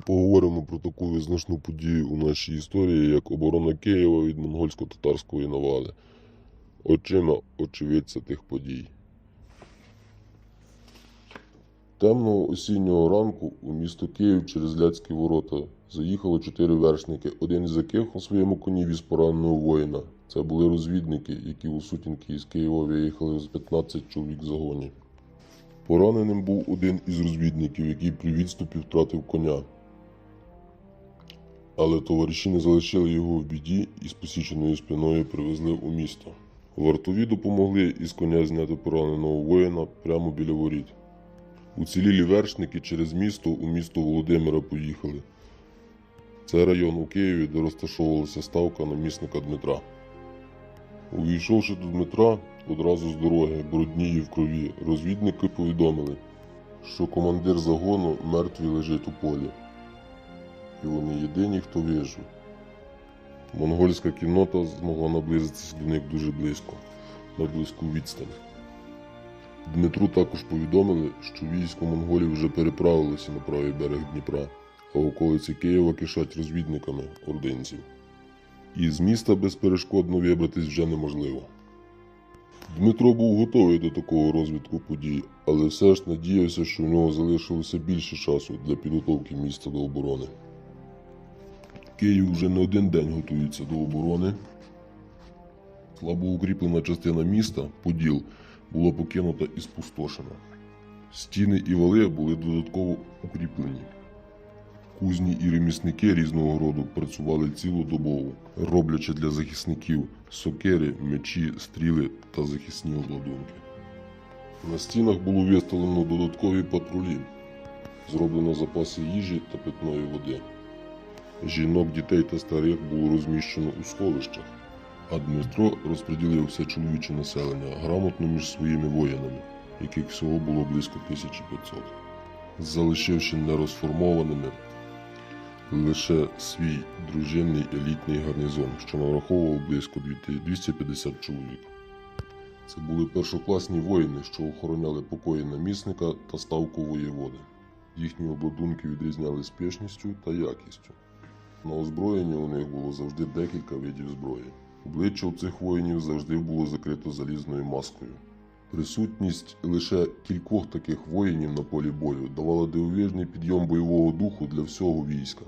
поговоримо про таку визначну подію у нашій історії, як оборона Києва від монгольсько-татарської навали. Очима очевидця тих подій. Темного осіннього ранку у місто Київ через Ляцькі ворота заїхало чотири вершники, один із яких у своєму коні віз пораненого воїна. Це були розвідники, які у сутінки із Києва виїхали з 15 чоловік в загоні. Пораненим був один із розвідників, який при відступі втратив коня. Але товариші не залишили його в біді і з посіченою спиною привезли у місто. Вартові допомогли із коня зняти пораненого воїна прямо біля воріт. Уцілілі вершники через місто у місто Володимира поїхали. Це район у Києві, де розташовувалася ставка намісника Дмитра. Увійшовши до Дмитра, одразу з дороги, бруднії в крові, розвідники повідомили, що командир загону мертвий лежить у полі. І вони єдині, хто вижив. Монгольська кіннота змогла наблизитися до них дуже близько, на близьку відстань. Дмитру також повідомили, що військо монголів вже переправилося на правий берег Дніпра, а околиці Києва кишать розвідниками ординців. І з міста безперешкодно вибратись вже неможливо. Дмитро був готовий до такого розвитку подій, але все ж надіявся, що в нього залишилося більше часу для підготовки міста до оборони. Київ вже не один день готується до оборони. Слабо укріплена частина міста, Поділ, була покинута і спустошена. Стіни і вали були додатково укріплені. Кузні і ремісники різного роду працювали цілодобово, роблячи для захисників сокири, мечі, стріли та захисні обладунки. На стінах було виставлено додаткові патрулі, зроблено запаси їжі та питної води. Жінок, дітей та старих було розміщено у сховищах, а Дмитро розподілив все чоловіче населення грамотно між своїми воїнами, яких всього було близько 1500, залишивши нерозформованими лише свій дружинний елітний гарнізон, що нараховував близько 250 чоловік. Це були першокласні воїни, що охороняли покої намісника та ставку воєводи. Їхні обладунки відрізняли спішністю та якістю. На озброєнні у них було завжди декілька видів зброї. Обличчя у цих воїнів завжди було закрито залізною маскою. Присутність лише кількох таких воїнів на полі бою давала дивовижний підйом бойового духу для всього війська,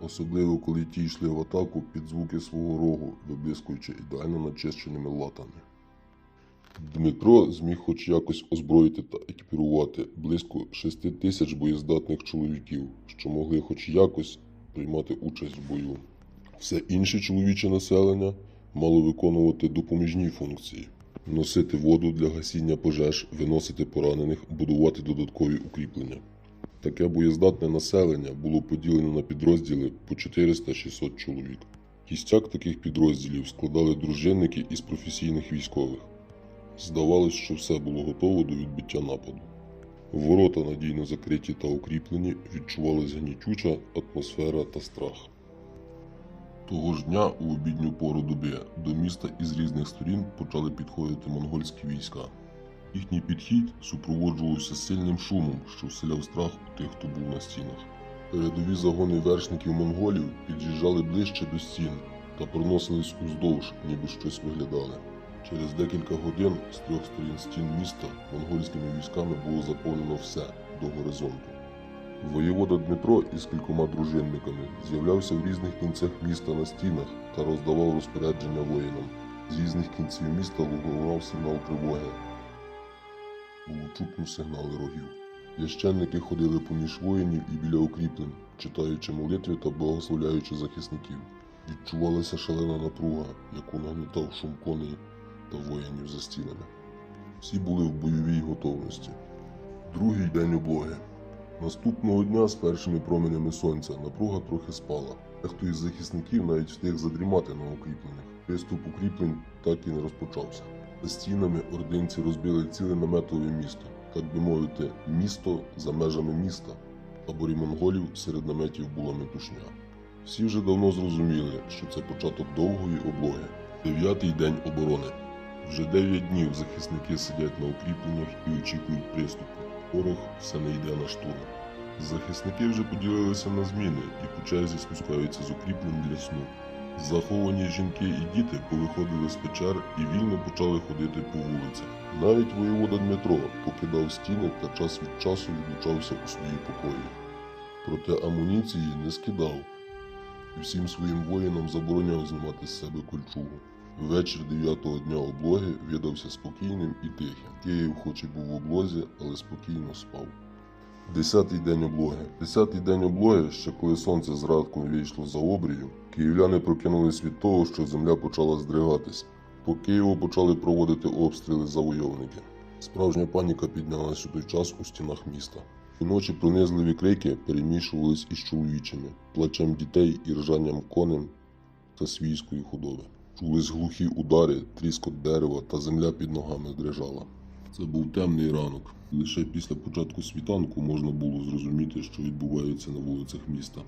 особливо коли ті йшли в атаку під звуки свого рогу, виблискуючи ідеально начищеними латами. Дмитро зміг хоч якось озброїти та екіпірувати близько 6 тисяч боєздатних чоловіків, що могли хоч якось приймати участь в бою. Все інше чоловіче населення мало виконувати допоміжні функції: носити воду для гасіння пожеж, виносити поранених, будувати додаткові укріплення. Таке боєздатне населення було поділено на підрозділи по 400-600 чоловік. Кістяк таких підрозділів складали дружинники із професійних військових. Здавалось, що все було готово до відбиття нападу. Ворота надійно закриті та укріплені, відчувалась гнітюча атмосфера та страх. Того ж дня у обідню пору доби до міста із різних сторін почали підходити монгольські війська. Їхній підхід супроводжувався сильним шумом, що вселяв страх у тих, хто був на стінах. Передові загони вершників монголів під'їжджали ближче до стін та проносились уздовж, ніби щось виглядали. Через декілька годин з трьох сторін стін міста монгольськими військами було заповнено все до горизонту. Воєвода Дмитро із кількома дружинниками з'являвся в різних кінцях міста на стінах та роздавав розпорядження воїнам. З різних кінців міста лунав сигнал тривоги. Було чутно сигнали рогів. Священники ходили поміж воїнів і біля укріплень, читаючи молитви та благословляючи захисників. Відчувалася шалена напруга, яку нагнетав шум коней та воїнів за стінами. Всі були в бойовій готовності. Другий день облоги. Наступного дня з першими променями сонця напруга трохи спала. Дехто із захисників навіть встиг задрімати на укріпленнях. Приступ укріплень так і не розпочався. За стінами ординці розбили ціле наметове місто, так би мовити, місто за межами міста. Таборі монголів серед наметів була метушня. Всі вже давно зрозуміли, що це початок довгої облоги. Дев'ятий день оборони. Вже дев'ять днів захисники сидять на укріпленнях і очікують приступу. Ворог все не йде на штурм. Захисники вже поділилися на зміни і по черзі спускаються з укріплень для сну. Заховані жінки і діти повиходили з печер і вільно почали ходити по вулицях. Навіть воєвода Дмитро покидав стіни та час від часу відлучався у свої покої. Проте амуніції не скидав і всім своїм воїнам забороняв знімати з себе кольчугу. Вечір дев'ятого дня облоги видався спокійним і тихим. Київ хоч і був в облозі, але спокійно спав. Десятий день облоги. Десятий день облоги, ще коли сонце зранку вийшло за обрію, київляни прокинулись від того, що земля почала здригатись. По Києву почали проводити обстріли завойовники. Справжня паніка піднялася у той час у стінах міста. І ночі пронизливі крики перемішувались із чоловічими, плачем дітей і ржанням конем та свійської худоби. Чулись глухі удари, тріскот дерева та земля під ногами дрижала. Це був темний ранок. Лише після початку світанку можна було зрозуміти, що відбувається на вулицях міста.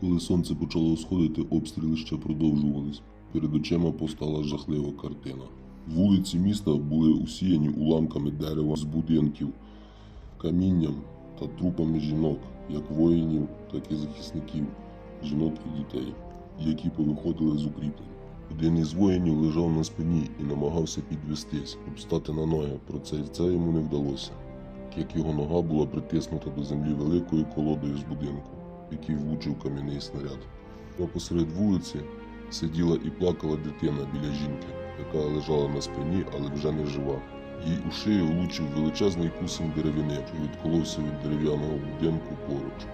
Коли сонце почало сходити, обстріли ще продовжувались. Перед очима постала жахлива картина. Вулиці міста були усіяні уламками дерева з будинків, камінням та трупами жінок, як воїнів, так і захисників, жінок і дітей, які повиходили з укріплень. Один із воїнів лежав на спині і намагався підвестись, обстати на ноги, проте це йому не вдалося, як його нога була притиснута до землі великою колодою з будинку, який влучив кам'яний снаряд. А посеред вулиці сиділа і плакала дитина біля жінки, яка лежала на спині, але вже не жива. Їй у шию влучив величезний кусень деревини, що відколовся від дерев'яного будинку поруч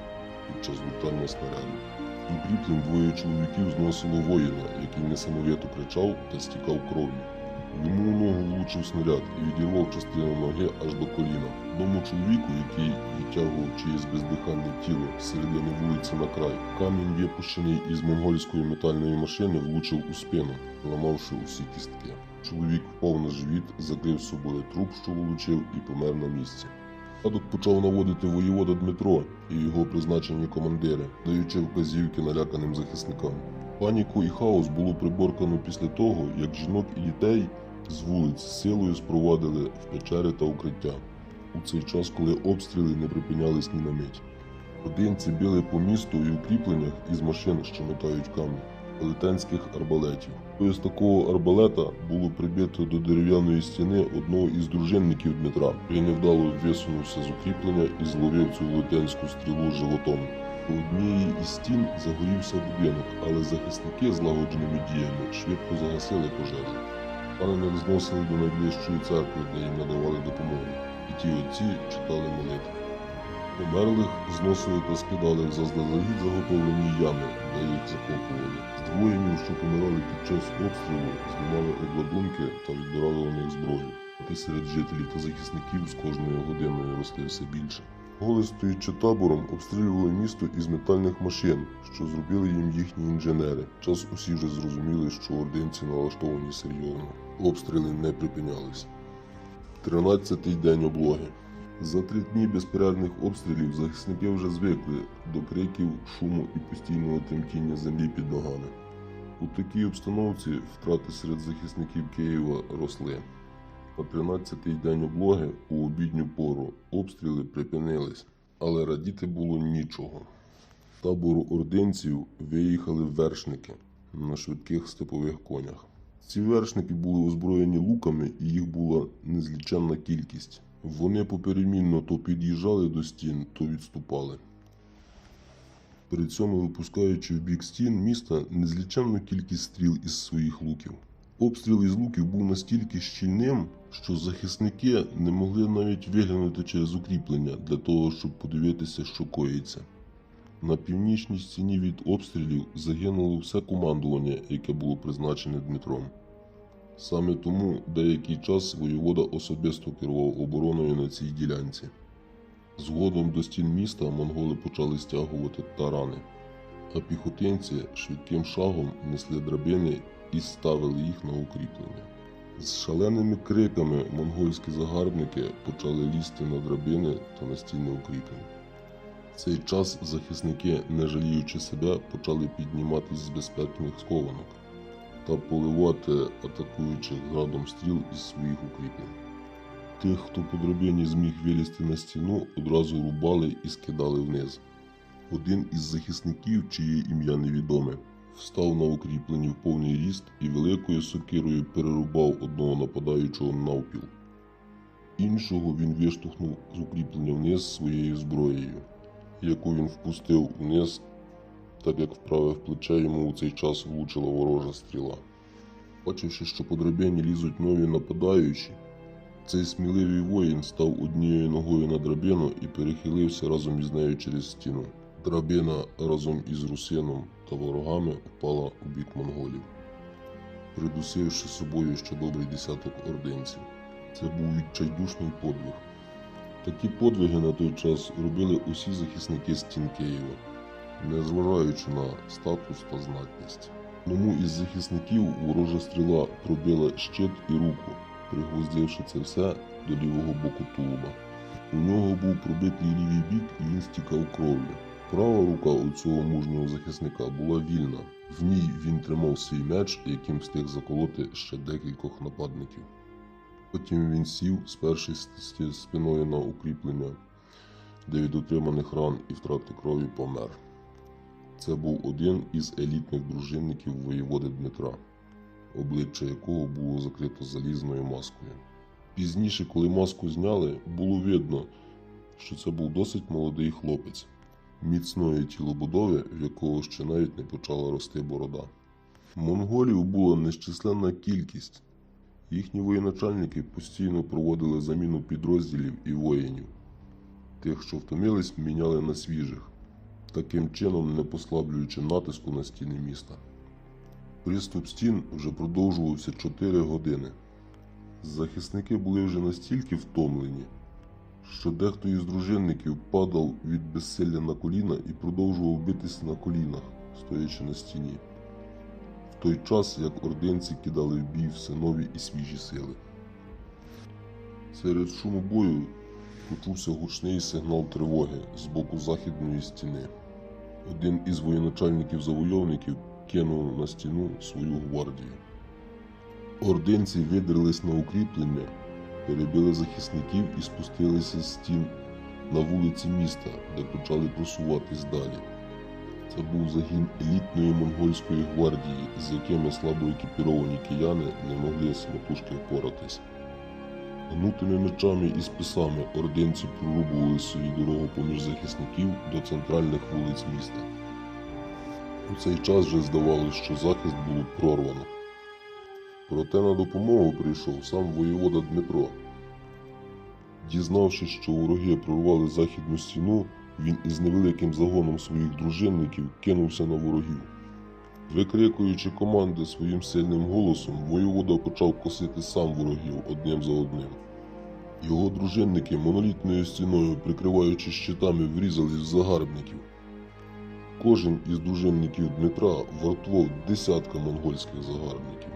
під час влучання снаряду. З укріплень двоє чоловіків зносило воїна, який несамовито кричав та стікав кров'ю. Йому у ногу влучив снаряд і відірвав частину ноги аж до коліна. Одному чоловіку, який відтягував чиєсь бездиханне тіло середини вулиці на край, камінь, випущений із монгольської метальної машини, влучив у спину, ламавши усі кістки. Чоловік впав на живіт, закрив собою труп, що влучив, і помер на місці. Порядок почав наводити воєвода Дмитро і його призначені командири, даючи вказівки наляканим захисникам. Паніку і хаос було приборкано після того, як жінок і дітей з вулиць силою спровадили в печери та укриття. У цей час, коли обстріли не припинялись ні на мить. Одинці били по місту і укріпленнях із машин, що метають камінь, велетенських арбалетів. Тобто такого арбалета було прибито до дерев'яної стіни одного із дружинників Дмитра, який невдало висунувся з укріплення і зловив цю велетенську стрілу животом. У однієї із стін загорівся будинок, але захисники злагодженими діями швидко загасили пожежу. Поранених зносили до найближчої церкви, де їм надавали допомогу, і ті отці читали молитви. Померлих зносили та скидали в заздалегідь заготовлені ями, де їх закопували. З воїнів, що помирали під час обстрілу, знімали обладунки та відбирали у них зброю. Проте серед жителів та захисників з кожною годиною росли все більше. Голи стоячи табором, обстрілювали місто із метальних машин, що зробили їм їхні інженери. Час усі вже зрозуміли, що ординці налаштовані серйозно. Обстріли не припинялись. Тринадцятий день облоги. За три дні безперервних обстрілів захисники вже звикли до криків, шуму і постійного тремтіння землі під ногами. У такій обстановці втрати серед захисників Києва росли. На 13-й день облоги у обідню пору обстріли припинились, але радіти було нічого. Табору ординців виїхали вершники на швидких степових конях. Ці вершники були озброєні луками, і їх була незліченна кількість. Вони поперемінно то під'їжджали до стін, то відступали. При цьому випускаючи в бік стін міста незліченну кількість стріл із своїх луків. Обстріл із луків був настільки щільним, що захисники не могли навіть виглянути через укріплення для того, щоб подивитися, що коїться. На північній стіні від обстрілів загинуло все командування, яке було призначене Дмитром. Саме тому деякий час воєвода особисто керував обороною на цій ділянці. Згодом до стін міста монголи почали стягувати тарани, а піхотинці швидким шагом несли драбини і ставили їх на укріплення. З шаленими криками монгольські загарбники почали лізти на драбини та на стіни укріплень. В цей час захисники, не жаліючи себе, почали підніматись з безпечних схованок та поливати атакуючих градом стріл із своїх укріплень. Тих, хто по драбині зміг вилізти на стіну, одразу рубали і скидали вниз. Один із захисників, чиє ім'я невідоме, встав на укріплені в повний ріст і великою сокирою перерубав одного нападаючого навпіл. Іншого він виштовхнув з укріплення вниз своєю зброєю, яку він впустив вниз, так як вправив плече йому у цей час влучила ворожа стріла. Бачивши, що по драбині лізуть нові нападаючі, цей сміливий воїн став однією ногою на драбину і перехилився разом із нею через стіну. Драбина разом із русином та ворогами впала у бік монголів, придусивши собою ще добрий десяток ординців. Це був відчайдушний подвиг. Такі подвиги на той час робили усі захисники стін Києва, незважаючи на статус та знатність. Одному із захисників ворожа стріла пробила щит і руку, пригвоздивши це все до лівого боку тулуба. У нього був пробитий лівий бік і він стікав кров'ю. Права рука у цього мужнього захисника була вільна. В ній він тримав свій меч, яким встиг заколоти ще декількох нападників. Потім він сів, спершись спиною на укріплення, де від отриманих ран і втрати крові помер. Це був один із елітних дружинників воєводи Дмитра, обличчя якого було закрито залізною маскою. Пізніше, коли маску зняли, було видно, що це був досить молодий хлопець, міцної тілобудови, в якого ще навіть не почала рости борода. Монголів була нещисленна кількість. Їхні воєначальники постійно проводили заміну підрозділів і воїнів. Тих, що втомились, міняли на свіжих, таким чином не послаблюючи натиску на стіни міста. Приступ стін вже продовжувався 4 години. Захисники були вже настільки втомлені, що дехто із дружинників падав від безсилля на коліна і продовжував битися на колінах, стоячи на стіні в той час, як ординці кидали в бій все нові і свіжі сили. Серед шуму бою почувся гучний сигнал тривоги з боку західної стіни. Один із воєначальників завойовників кинув на стіну свою гвардію. Ординці видрились на укріплення, перебили захисників і спустилися з стін на вулиці міста, де почали просуватись далі. Це був загін елітної монгольської гвардії, з якими слабо екіпіровані кияни не могли самотужки впоратись. Гнутими мечами і списами ординці прорубували собі дорогу поміж захисників до центральних вулиць міста. У цей час вже здавалось, що захист було прорвано. Проте на допомогу прийшов сам воєвода Дмитро. Дізнавшись, що вороги прорвали західну стіну, він із невеликим загоном своїх дружинників кинувся на ворогів. Викрикуючи команди своїм сильним голосом, воєвода почав косити сам ворогів одним за одним. Його дружинники монолітною стіною, прикриваючи щитами, врізались в загарбників. Кожен із дружинників Дмитра вартував десятка монгольських загарбників.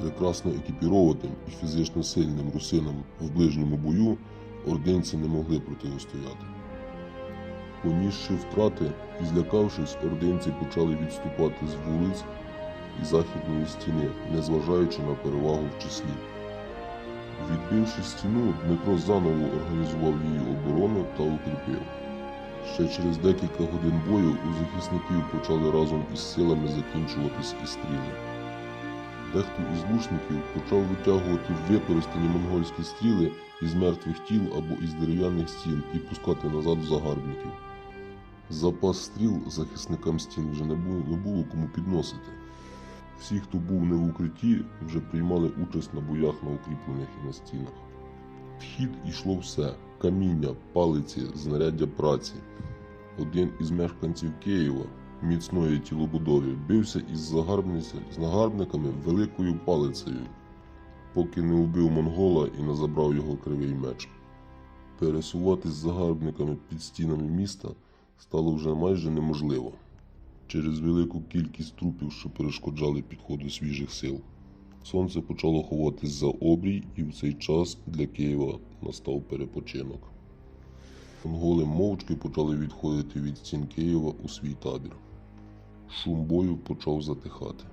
Прекрасно екіпірованим і фізично сильним русинам в ближньому бою ординці не могли протистояти. Понісши втрати і злякавшись, ординці почали відступати з вулиць і західної стіни, незважаючи на перевагу в числі. Відбивши стіну, Дмитро заново організував її оборону та укріпив. Ще через декілька годин бою у захисників почали разом із силами закінчуватись і стріли. Дехто із лучників почав витягувати використані монгольські стріли із мертвих тіл або із дерев'яних стін і пускати назад в загарбників. Запас стріл захисникам стін вже не було, не було кому підносити. Всі, хто був не в укритті, вже приймали участь на боях на укріпленнях і на стінах. В хід йшло все: каміння, палиці, знаряддя праці. Один із мешканців Києва, міцної тілобудови, бився із з нагарбниками великою палицею, поки не вбив монгола і не забрав його кривий меч. Пересуватись з загарбниками під стінами міста стало вже майже неможливо через велику кількість трупів, що перешкоджали підходу свіжих сил. Сонце почало ховатись за обрій, і в цей час для Києва настав перепочинок. Монголи мовчки почали відходити від стін Києва у свій табір. Шум бою почав затихати.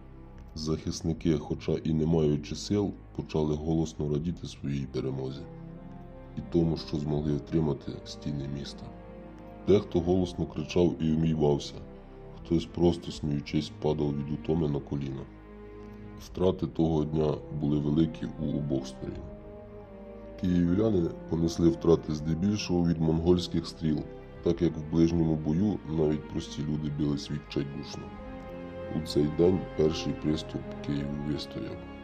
Захисники, хоча і не маючи сил, почали голосно радіти своїй перемозі і тому, що змогли втримати стіни міста. Дехто голосно кричав і умійвався, хтось просто сміючись падав від утоми на коліна. Втрати того дня були великі у обох сторін. Київляни понесли втрати здебільшого від монгольських стріл, так як в ближньому бою навіть прості люди бились відчайдушно. У цей день перший приступ Києву вистояв.